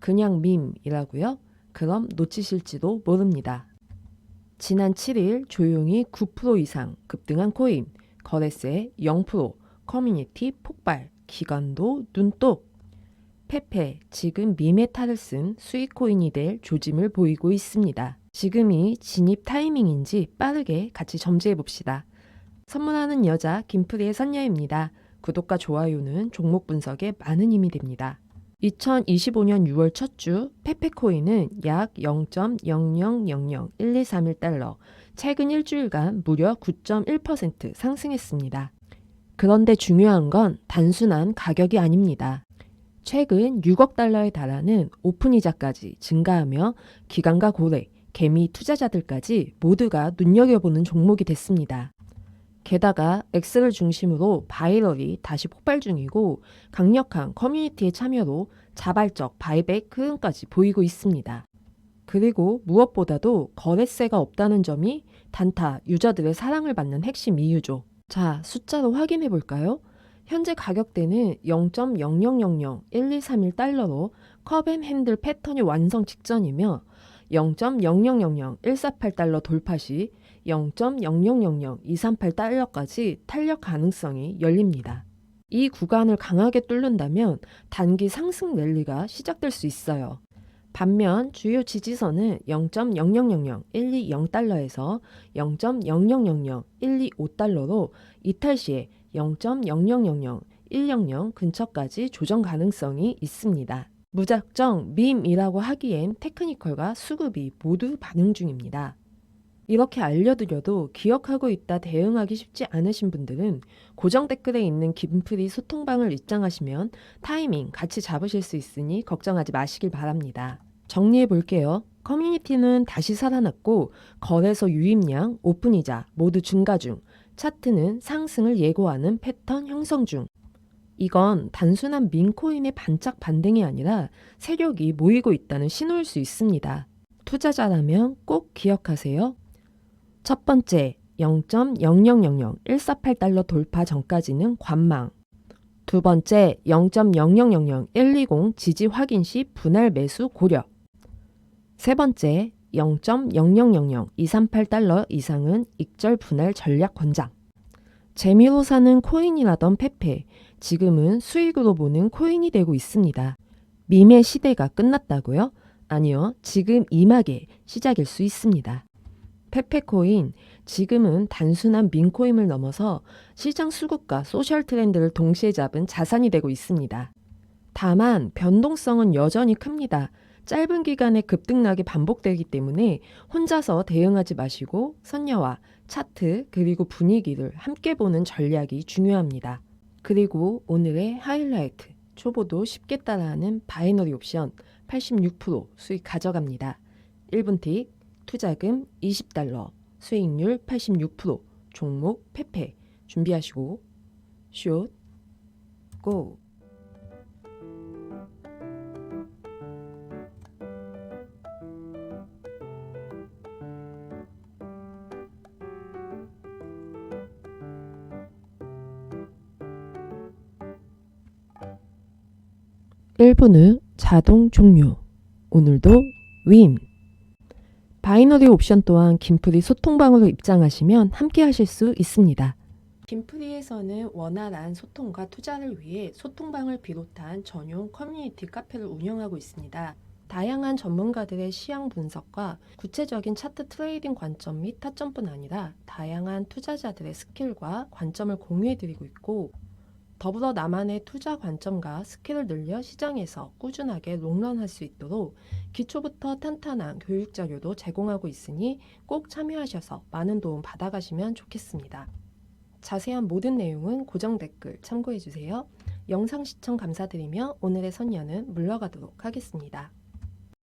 그냥 밈이라고요? 그럼 놓치실지도 모릅니다. 지난 7일 조용히 9% 이상 급등한 코인, 거래세 0%, 커뮤니티 폭발, 기관도 눈독. 페페 지금 밈의 탈을 쓴 수익 코인이 될 조짐을 보이고 있습니다. 지금이 진입 타이밍인지 빠르게 같이 점지해 봅시다. 선물하는 여자 김프리의 선녀입니다. 구독과 좋아요는 종목 분석에 많은 힘이 됩니다. 2025년 6월 첫 주 페페코인은 약 0.00001231달러, 최근 일주일간 무려 9.1% 상승했습니다. 그런데 중요한 건 단순한 가격이 아닙니다. 최근 6억 달러에 달하는 오픈이자까지 증가하며 기관과 고래, 개미 투자자들까지 모두가 눈여겨보는 종목이 됐습니다. 게다가 엑스를 중심으로 바이럴이 다시 폭발 중이고 강력한 커뮤니티의 참여로 자발적 바이백 흐름까지 보이고 있습니다. 그리고 무엇보다도 거래세가 없다는 점이 단타 유저들의 사랑을 받는 핵심 이유죠. 자, 숫자로 확인해 볼까요? 현재 가격대는 0.00001231달러로 컵앤 핸들 패턴이 완성 직전이며 0.0000148달러 돌파 시 0.0000238달러까지 탄력 가능성이 열립니다. 이 구간을 강하게 뚫는다면 단기 상승 랠리가 시작될 수 있어요. 반면 주요 지지선은 0.0000120달러에서 0.0000125달러로 이탈 시에 0.0000100 근처까지 조정 가능성이 있습니다. 무작정 밈이라고 하기엔 테크니컬과 수급이 모두 반응 중입니다. 이렇게 알려드려도 기억하고 있다 대응하기 쉽지 않으신 분들은 고정 댓글에 있는 김프리 소통방을 입장하시면 타이밍 같이 잡으실 수 있으니 걱정하지 마시길 바랍니다. 정리해 볼게요. 커뮤니티는 다시 살아났고 거래소 유입량, 오픈이자 모두 증가 중, 차트는 상승을 예고하는 패턴 형성 중. 이건 단순한 민코인의 반짝 반등이 아니라 세력이 모이고 있다는 신호일 수 있습니다. 투자자라면 꼭 기억하세요. 첫 번째, 0.0000148달러 돌파 전까지는 관망. 두 번째, 0.0000120 지지 확인 시 분할 매수 고려. 세 번째, 0.0000238달러 이상은 익절 분할 전략 권장. 재미로 사는 코인이라던 페페, 지금은 수익으로 보는 코인이 되고 있습니다. 밈의 시대가 끝났다고요? 아니요, 지금 임하게 시작일 수 있습니다. 페페코인, 지금은 단순한 민코인을 넘어서 시장 수급과 소셜 트렌드를 동시에 잡은 자산이 되고 있습니다. 다만 변동성은 여전히 큽니다. 짧은 기간에 급등락이 반복되기 때문에 혼자서 대응하지 마시고 선녀와 차트 그리고 분위기를 함께 보는 전략이 중요합니다. 그리고 오늘의 하이라이트 초보도 쉽게 따라하는 바이너리 옵션 86% 수익 가져갑니다. 1분 틱 투자금 20달러 수익률 86% 종목 페페 준비하시고 슛 고! 1분 후 자동 종료. 오늘도 윈. 바이너리 옵션 또한 김프리 소통방으로 입장하시면 함께 하실 수 있습니다. 김프리에서는 원활한 소통과 투자를 위해 소통방을 비롯한 전용 커뮤니티 카페를 운영하고 있습니다. 다양한 전문가들의 시향 분석과 구체적인 차트 트레이딩 관점 및 타점뿐 아니라 다양한 투자자들의 스킬과 관점을 공유해드리고 있고 더불어 나만의 투자 관점과 스킬을 늘려 시장에서 꾸준하게 롱런할 수 있도록 기초부터 탄탄한 교육 자료도 제공하고 있으니 꼭 참여하셔서 많은 도움 받아가시면 좋겠습니다. 자세한 모든 내용은 고정 댓글 참고해 주세요. 영상 시청 감사드리며 오늘의 선녀는 물러가도록 하겠습니다.